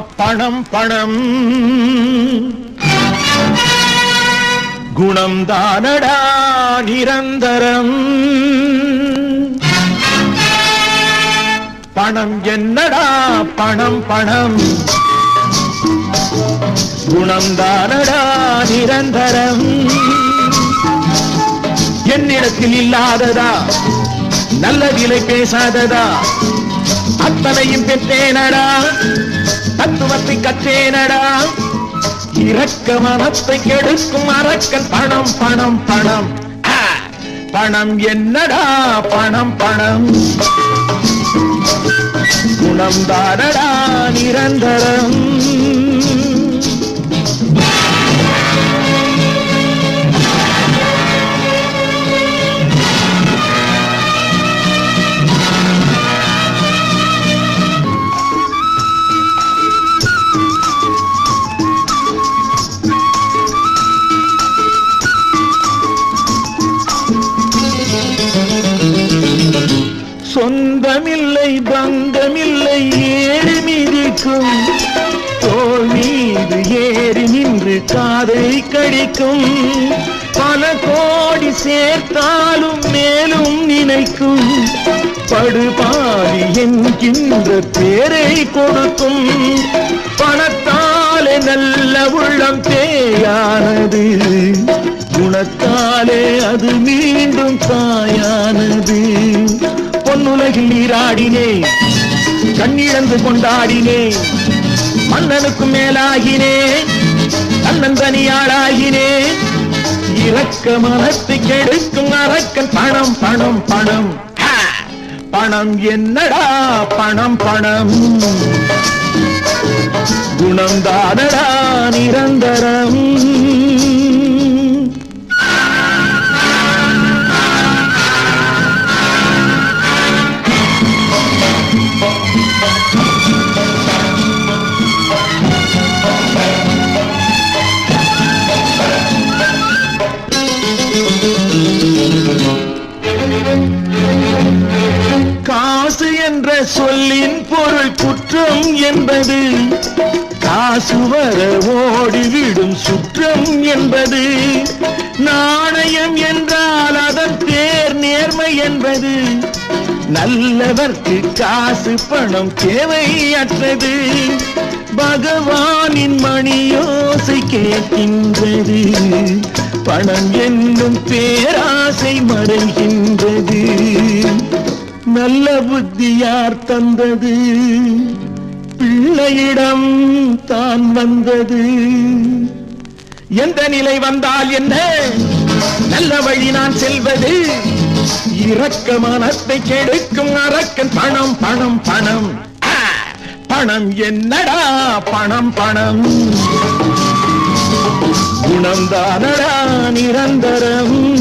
பணம் பணம். குணம் தானடா நிரந்தரம். பணம் என்னடா பணம் பணம். குணம் தானடா நிரந்தரம். என்னிடத்தில் இல்லாததா? நல்ல விலை பேசாததா? அத்தனையும் பெற்றேனடா. தத்துவத்தை கற்றேனடா. இறக்க மனத்தை கெடுக்கும் அரக்கன். பணம் பணம் பணம். பணம் என்னடா? பணம் பணம். குணம் தாரடா நிரந்தரம். இது ஏறி நின்று காதை கடிக்கும். பல கோடி சேர்த்தாலும் மேலும் நினைக்கும். படுபாடி என்கின்ற பேரை கொடுக்கும். பணத்தாலே நல்ல உள்ளம் தேயானது குணத்தாலே அது மீண்டும் தாயானது. பொன்னுலகில் நீராடினே கண்ணிழந்து கொண்டாடினேன். மன்னனுக்கு மேலாகினே கண்ணன் தனியாளாகினே. இறக்க மனத்தை கெடுக்கும் அரக்கன் பணம் பணம் பணம். பணம் என்னடா? பணம் பணம். குணம் தானடா நிரந்தரம். என்ற சொல்லின் பொருள் குற்றம் என்பது. காசு வர ஓடிவிடும் சுற்றம் என்பது. நாணயம் என்றால் அதன் பேர் நேர்மை என்பது. நல்லவர்க்கு காசு பணம் தேவையற்றது. பகவானின் மணியோசை கேட்கின்றது. பணம் என்னும் பேராசை மறைகின்றது. புத்தி யார் தந்தது. பிள்ளையிடம் தான் வந்தது. எந்த நிலை வந்தால் என்ன? நல்ல வழி நான் செல்வது. இரக்க மனத்தை கெடுக்கும் அரக்கன் பணம் பணம் பணம். பணம் என்னடா? பணம் பணம். குணம் தானடா நிரந்தரம்.